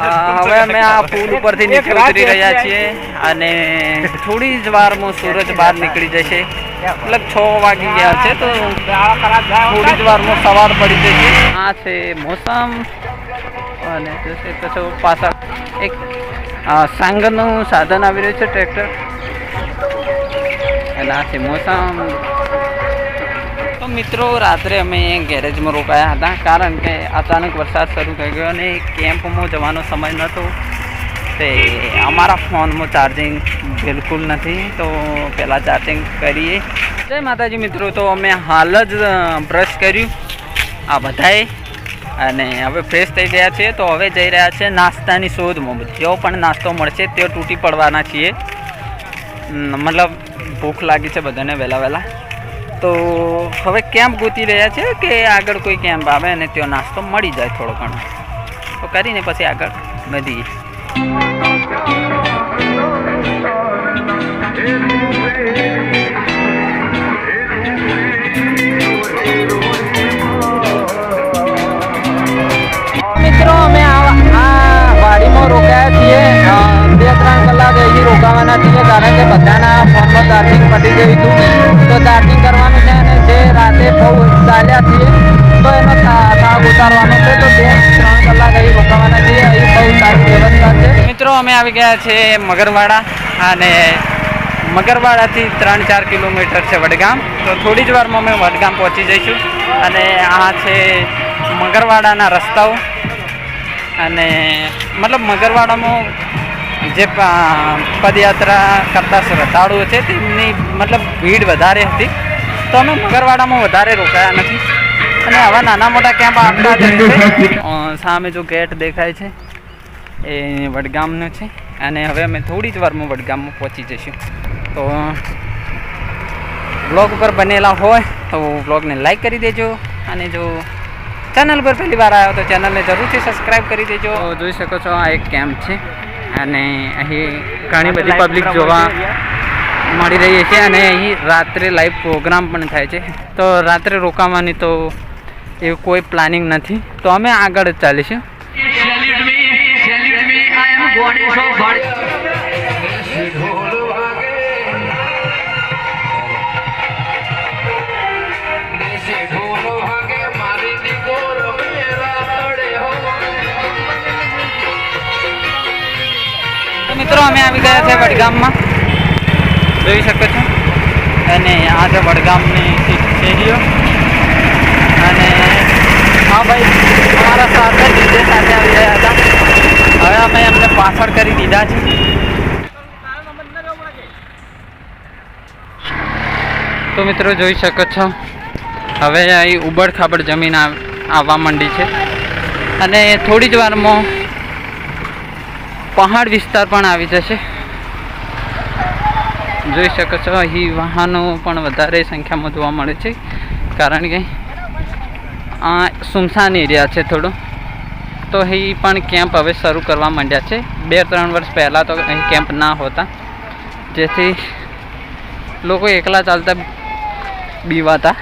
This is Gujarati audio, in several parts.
હવે અમે આ પુલ ઉપરથી નીચે ઉતરી રહ્યા છીએ અને થોડી જ વારમાં સૂરજ બહાર નીકળી જશે. મતલબ છ વાગી ગયા છે તો થોડી જ વારમાં સવાર પડી જશે. આ છે મોસમ અને જોશે પછી પાછળ એક સાંગરનું સાધન આવી રહ્યું છે ટ્રેક્ટર. અને આ છે મોસમ. મિત્રો, રાત્રે અમે ગેરેજમાં રોકાયા હતા કારણ કે અચાનક વરસાદ શરૂ થઈ ગયો અને કેમ્પમાં જવાનો સમય નહોતો. તે અમારા ફોનમાં ચાર્જિંગ બિલકુલ નથી, તો પહેલાં ચાર્જિંગ કરીએ. જય માતાજી મિત્રો, તો અમે હાલ જ બ્રશ કર્યું. આ બધાએ. અને હવે ફ્રેશ થઈ ગયા છીએ, તો હવે જઈ રહ્યા છે નાસ્તાની શોધમાં. જેવો પણ નાસ્તો મળશે તે તૂટી પડવાના છીએ. મતલબ ભૂખ લાગી છે બધાને વહેલા વહેલા. તો હવે કેમ્પ ગોતી રહ્યા છે કે આગળ કોઈ કેમ્પ આવે અને ત્યાં નાસ્તો મળી જાય થોડો ઘણો? તો કરીને પછી આગળ વધીએ. મિત્રો, અમે આ વાડીમાં રોકાયા છીએ. બે ત્રણ કલાક અહીં રોકાવાના છીએ, કારણ કે બધાના ફોનમાં ચાર્જિંગ પતી ગયું હતું. તો ચાર્જિંગ કરવાનું છે અને જે રાતે બહુ ચાલ્યા છીએ. તો એનો થાક ઉતારવાનો છે, તો બે ત્રણ કલાક અહીં રોકાવાના છીએ, અહીં બહુ સારી વ્યવસ્થા છે. મિત્રો, અમે આવી ગયા છે મગરવાડા અને મગરવાડાથી ત્રણ ચાર કિલોમીટર છે વડગામ. તો થોડી જ વારમાં અમે વડગામ પહોંચી જઈશું. અને આ છે મગરવાડાના રસ્તાઓ. અને મતલબ મગરવાડામાં જે પદયાત્રા કરતા શ્રદ્ધાળુઓ છે, તેમની મતલબ ભીડ વધારે હતી. તો અમે મગરવાડામાં વધારે રોકાયા નથી. અને આવા નાના મોટા કેમ્પ આપતા સામે જો ગેટ દેખાય છે, એ વડગામનો છે. અને હવે અમે થોડી જ વારમાં વડગામમાં પહોંચી જઈશું. તો બ્લોગ ઉપર બનેલા હોય તો બ્લોગને લાઈક કરી દેજો. અને જો ચેનલ પર પહેલી વાર આવ્યો તો ચેનલને જરૂરથી સબસ્ક્રાઈબ કરી દેજો. જોઈ શકો છો, આ એક કેમ્પ છે. અને અહીં ઘણી બધી પબ્લિક જોવા મળી રહી છે અને અહીં રાત્રે લાઈવ પ્રોગ્રામ પણ થાય છે. તો રાત્રે રોકાવાની તો એવું કોઈ પ્લાનિંગ નથી. તો અમે આગળ જ ચાલીશું. મિત્રો, અમે આવી ગયા છે વડગામમાં. જોઈ શકો છો. અને આ છે વડગામની શેરીઓ અને હા ભાઈ, અમારા સાથે ડીજે સાથે આવી ગયા હતા. હવે અમે એમને પાછળ કરી દીધા છે. તો મિત્રો, જોઈ શકો છો. હવે અહીં ઉબડ ખાબડ જમીન આવવા માંડી છે. અને થોડી જ વારમાં પહાડ વિસ્તાર પણ આવી જશે. જોઈ શકો છો, અહીં વાહનો પણ વધારે સંખ્યામાં જોવા મળે છે. કારણ કે આ સુમસાન એરિયા છે થોડો. તો અહીં પણ કેમ્પ હવે શરૂ કરવા માંડ્યા છે. બે ત્રણ વર્ષ પહેલાં તો અહીં કેમ્પ ના હોતા. જેથી લોકો એકલા ચાલતા બીવાતા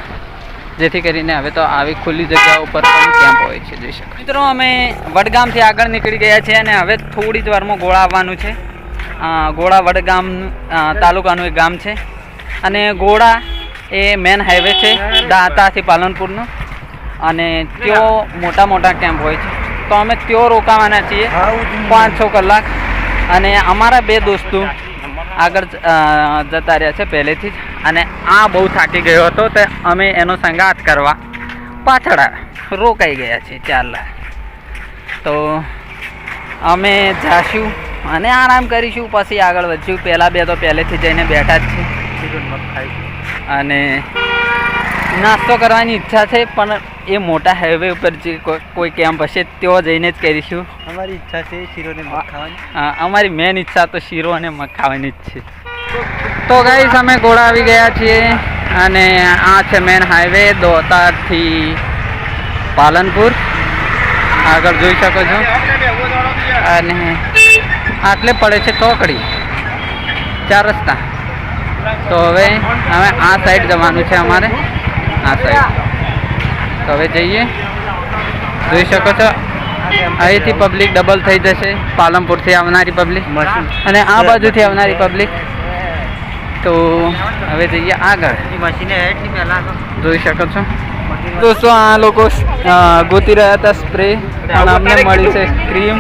જેથી કરીને હવે તો આવી ખુલ્લી જગ્યા ઉપર પણ કેમ્પ હોય છે, જોઈ શકો મિત્રો, અમે વડગામથી આગળ નીકળી ગયા છીએ અને હવે થોડી જ વારમાં ગોળા આવવાનું છે. ગોળા વડગામ તાલુકાનું એક ગામ છે. અને ગોળા એ મેન હાઈવે છે, દાંતાથી પાલનપુરનો. અને ત્યો મોટા મોટા કેમ્પ હોય છે. તો અમે ત્યો રોકાવાના છીએ પાંચ છ કલાક. અને અમારા બે દોસ્તો આગળ જતા રહ્યા છે પહેલેથી જ. અને આ બહુ થાકી ગયો હતો તો અમે એનો સંગાત કરવા પાછળ. રોકાઈ ગયા છીએ ચાલ. તો અમે જાશું અને આરામ કરીશું પછી આગળ વધશું. પહેલાં બે તો પહેલેથી જઈને બેઠા જ છે અને નાસ્તો કરવાની ઈચ્છા છે પણ એ મોટા હાઈવે ઉપર જે કોઈ- કેમ્પ હશે તેઓ જઈને જ કરીશું. અમારી ઈચ્છા છે મગ ખાવાની. અમારી મેન ઈચ્છા તો શીરો અને મગ ખાવાની જ છે. તો ગાઈસ અમે ઘોડા આવી ગયા છીએ અને આ છે મેન હાઈવે દોતારથી પાલનપુર. આગળ જોઈ શકો છો. અને આટલે પડે છે ચોકડી. ચાર રસ્તા. તો હવે હવે આ સાઈડ જવાનું છે અમારે. આ સાઈડ તો હવે જઈએ. જોઈ શકો છો. અહીંથી પબ્લિક ડબલ થઈ જશે. પાલનપુરથી આવનારી પબ્લિક અને આ બાજુથી આવનારી પબ્લિક તો હવે જઈએ આગળ. જોઈ શકો છો. દોસ્તો આ લોકો ગોતી રહ્યા હતા સ્પ્રે પણ અમને મળી છે ક્રીમ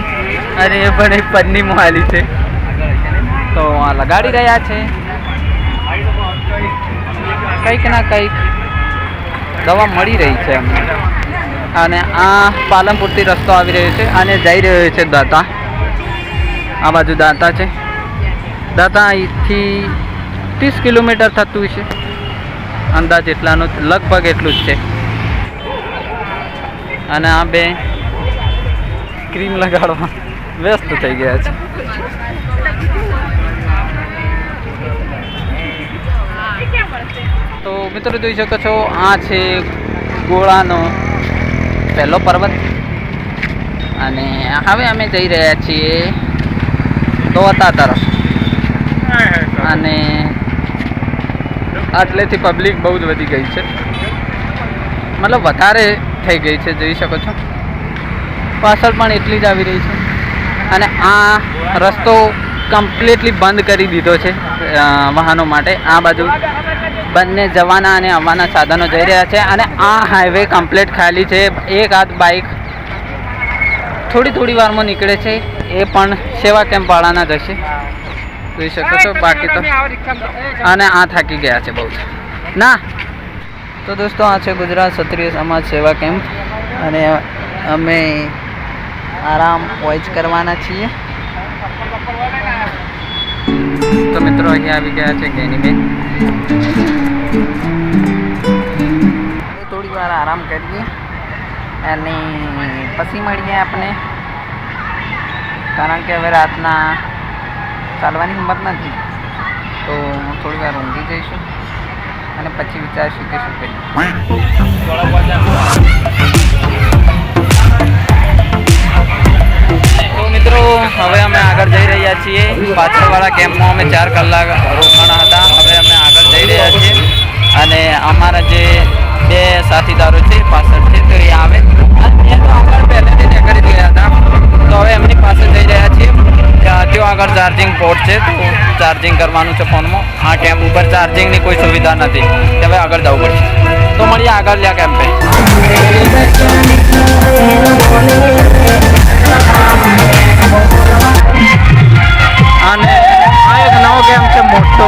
અને એ પણ એક પન્ની મોહાલી છે. તો આ લગાડી રહ્યા છે. કંઈક ના કંઈક દવા મળી રહી છે અમને અને આ પાલનપુરથી રસ્તો આવી રહ્યો છે અને જઈ રહ્યો છે દાતા. આ બાજુ દાંતા છે. દાતા અહીંથી ત્રીસ કિલોમીટર થતું છે. અંદાજ એટલાનું લગભગ એટલું જ છે. અને આ બે ક્રીમ લગાડવા વ્યસ્ત થઈ ગયા છે. તો મિત્રો જોઈ શકો છો આ છે ગોળાનો પહેલો પર્વત. અને હવે અમે જઈ રહ્યા છીએ દોતા તરફ. અને આટલેથી પબ્લિક બહુ જ વધી ગઈ છે. મતલબ વધારે થઈ ગઈ છે, જોઈ શકો છો. પાછળ પણ એટલી જ આવી રહી છે. અને આ રસ્તો કમ્પ્લીટલી બંધ કરી દીધો છે વાહનો માટે. આ બાજુ બંને જવાના અને આવવાના સાધનો જઈ રહ્યા છે અને આ હાઈવે કમ્પ્લીટ ખાલી છે. એક હાથ બાઇક થોડી થોડી વારમાં નીકળે છે. એ પણ સેવા કેમ્પ વાળાના જશે જોઈ શકો છો બાકી તો અને આ થાકી ગયા છે બહુ. ના. તો દોસ્તો આ છે ગુજરાત ક્ષત્રિય સમાજ સેવા કેમ્પ. અને અમે આરામ વોચ કરવાના છીએ. તો મિત્રો અહીંયા આવી ગયા છે ગેનીબેન થોડી વાર આરામ કરીએ અને પછી મળીએ આપણે. કારણ કે હવે રાતના ચાલવાની હિંમત નથી. તો થોડી વાર ઊંઘી જઈશું અને પછી વિચારશું કે શું કરીએ. મિત્રો, હવે અમે આગળ જઈ રહ્યા છીએ. પાછળવાળા કેમ્પમાં અમે ચાર કલાક રોકાણા હતા. હવે અમે આગળ જઈ રહ્યા છીએ. અને અમારા જે બે સાથીદારો છે, પાછળ છે, તો એ આવે. પહેલેથી કરી ગયા હતા. તો હવે એમની પાસે જઈ રહ્યા છીએ. ત્યાં આગળ ચાર્જિંગ પોર્ટ છે, તો ચાર્જિંગ કરવાનું છે ફોનમાં આ કેમ્પ ઉપર ચાર્જિંગની કોઈ સુવિધા નથી. હવે આગળ જવું પડશે. તો મળીએ આગળ લ્યા કેમ્પે અને આ એક નવો કેમ્પ છે મોટો.